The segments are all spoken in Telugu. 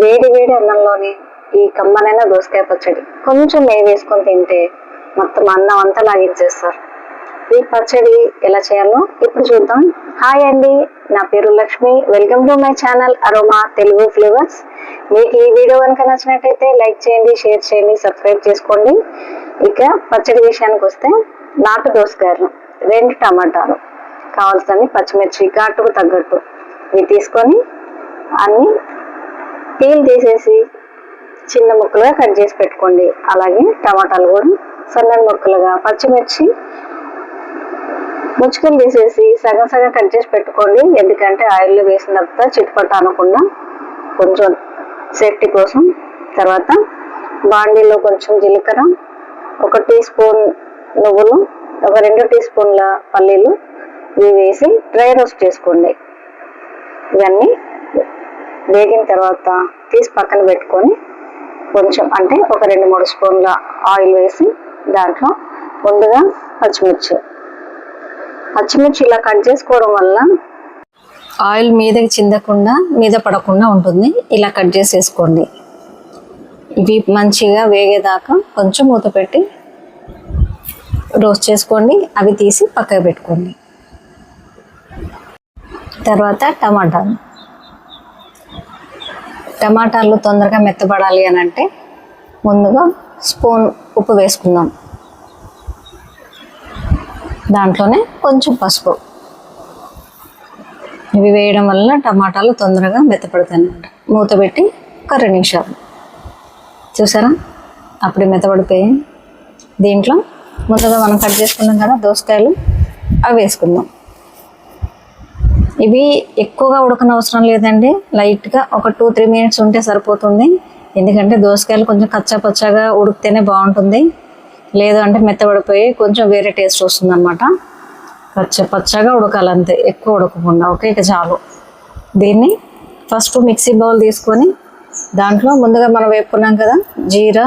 వేడి వేడి అన్నంలోని ఈ కమ్మనైన దోసకాయ పచ్చడి కొంచెం నెయ్యి వేసుకొని తింటే మొత్తం అన్నం అంతా లాగించేస్తారు. ఈ పచ్చడి ఎలా చేయాలో ఇప్పుడు చూద్దాం. హాయ్ అండి నా పేరు Lakshmi. Welcome to my channel Aroma Telugu Flavours. మీకు ఈ వీడియో కనుక నచ్చినట్టయితే లైక్ చేయండి షేర్ చేయండి సబ్స్క్రైబ్ చేసుకోండి. ఇక పచ్చడి విషయానికి వస్తే నాటు దోసకాయలు రెండు టమాటాలు కావాల్సిన పచ్చిమిర్చి ఘాటుకు తగ్గట్టు ఇవి తీసుకొని అన్ని పీల్ తీసేసి చిన్న ముక్కలుగా కట్ చేసి పెట్టుకోండి. అలాగే టమాటాలు కూడా సన్నని ముక్కలుగా పచ్చిమిర్చి ముచ్చుకలు తీసేసి సగం సగం కట్ చేసి పెట్టుకోండి. ఎందుకంటే ఆయిల్లో వేసిన తర్వాత చిట్టుపట్టు అనకుండా కొంచెం సేఫ్టీ కోసం. తర్వాత బాండీలో కొంచెం జీలకర్ర ఒక టీ స్పూన్ నువ్వులు ఒక రెండు టీ స్పూన్ల పల్లీలు ఇవి వేసి డ్రై రోస్ట్ చేసుకోండి. ఇవన్నీ వేగిన తర్వాత తీసి పక్కన పెట్టుకొని కొంచెం అంటే ఒక రెండు మూడు స్పూన్ల ఆయిల్ వేసి దాంట్లో ముందుగా పచ్చిమిర్చి. పచ్చిమిర్చి ఇలా కట్ చేసుకోవడం వల్ల ఆయిల్ మీదకి చిందకుండా మీద పడకుండా ఉంటుంది. ఇలా కట్ చేసేసుకోండి. ఇవి మంచిగా వేగేదాకా కొంచెం మూత పెట్టి రోస్ట్ చేసుకోండి. అవి తీసి పక్కకు పెట్టుకోండి. తర్వాత టమాటాలు. టమాటాలు తొందరగా మెత్తబడాలి అని అంటే ముందుగా స్పూన్ ఉప్పు వేసుకుందాం. దాంట్లోనే కొంచెం పసుపు. ఇవి వేయడం వల్ల టమాటాలు తొందరగా మెత్తపడతాయి అన్నమాట. మూత పెట్టి ఒక రెండు నిమిషాలు. చూసారా? అప్పుడే మెత్తపడిపోయి దీంట్లో ముందుగా మనం కట్ చేసుకున్నాం కదా దోసకాయలు అవి వేసుకుందాం. ఇవి ఎక్కువగా ఉడకన అవసరం లేదండి. లైట్గా ఒక టూ త్రీ మినిట్స్ ఉంటే సరిపోతుంది. ఎందుకంటే దోసకాయలు కొంచెం కచ్చా పచ్చాగా ఉడికితేనే బాగుంటుంది. లేదు అంటే మెత్తబడిపోయి కొంచెం వేరే టేస్ట్ వస్తుంది అనమాట పచ్చ పచ్చగా ఉడకాలంతే ఎక్కువ ఉడకకుండా. ఓకే ఇక చాలు. దీన్ని ఫస్ట్ మిక్సీ బౌల్ తీసుకొని దాంట్లో ముందుగా మనం వేపుకున్నాం కదా జీరా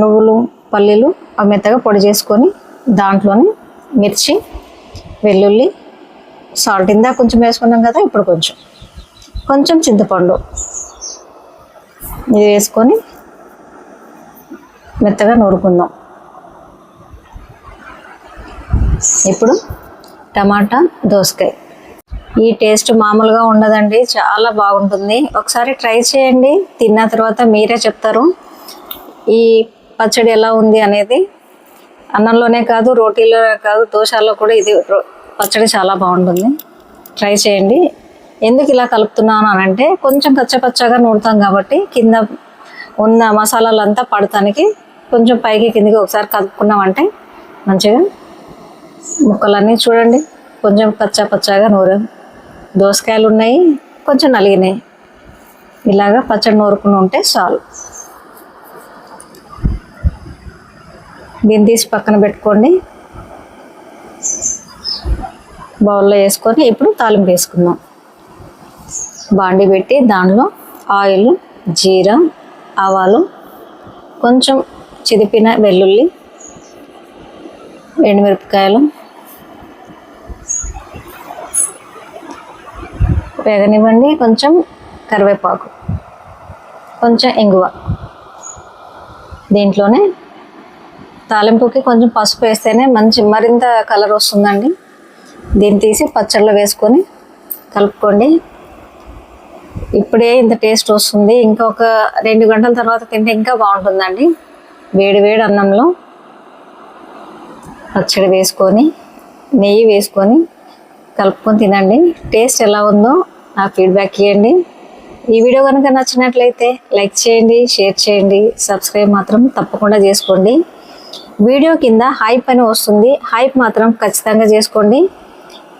నువ్వులు పల్లీలు అవి మెత్తగా పొడి చేసుకొని దాంట్లోనే మిర్చి వెల్లుల్లి సాల్ట్ ఇందా కొంచెం వేసుకున్నాం కదా ఇప్పుడు కొంచెం. కొంచెం చింతపండు ఇది వేసుకొని మెత్తగా నూరుకుందాం. ఇప్పుడు టమాటా దోసకాయ. ఈ టేస్ట్ మామూలుగా ఉండదండి చాలా బాగుంటుంది. ఒకసారి ట్రై చేయండి తిన్న తర్వాత మీరే చెప్తారు. ఈ పచ్చడి ఎలా ఉంది అనేది. అన్నంలోనే కాదు రోటీలోనే కాదు దోశల్లో కూడా ఇది రో- పచ్చడి చాలా బాగుంటుంది. ట్రై చేయండి. ఎందుకు ఇలా కలుపుతున్నాను అని అంటే కొంచెం కచ్చపచ్చగా నూరుతాం కాబట్టి కింద ఉన్న మసాలాలంతా పడటానికి కొంచెం పైకి కిందికి ఒకసారి కలుపుకున్నామంటే మంచిగా ముక్కలన్నీ చూడండి. కొంచెం కచ్చా పచ్చాగా నూరు. దోసకాయలు ఉన్నాయి కొంచెం నలిగినాయి. ఇలాగా పచ్చడి నూరుకుని ఉంటే చాలు. దీన్ని తీసి పక్కన పెట్టుకోండి. బౌల్లో వేసుకొని ఇప్పుడు తాలింపు వేసుకుందాం. బాండి పెట్టి దానిలో ఆయిల్ జీరా ఆవాలు కొంచెం చిదిపిన వెల్లుల్లి ఎండుమిరపకాయలు వేగనివ్వండి కొంచెం కరివేపాకు కొంచెం ఇంగువ. దీంట్లోనే తాలింపుకి కొంచెం పసుపు వేస్తేనే మంచి మరింత కలర్ వస్తుందండి. దీన్ని తీసి పచ్చళ్ళలో వేసుకొని కలుపుకోండి. ఇప్పుడే ఇంత టేస్ట్ వస్తుంది. ఇంకా ఒక రెండు గంటల తర్వాత తింటే ఇంకా బాగుంటుందండి. వేడి వేడి అన్నంలో పచ్చడి వేసుకొని నెయ్యి వేసుకొని కలుపుకొని తినండి. టేస్ట్ ఎలా ఉందో నా ఫీడ్బ్యాక్ ఇవ్వండి. ఈ వీడియో కనుక నచ్చినట్లయితే లైక్ చేయండి షేర్ చేయండి సబ్స్క్రైబ్ మాత్రం తప్పకుండా చేసుకోండి. వీడియో కింద హైప్ అని వస్తుంది. హైప్ మాత్రం ఖచ్చితంగా చేసుకోండి.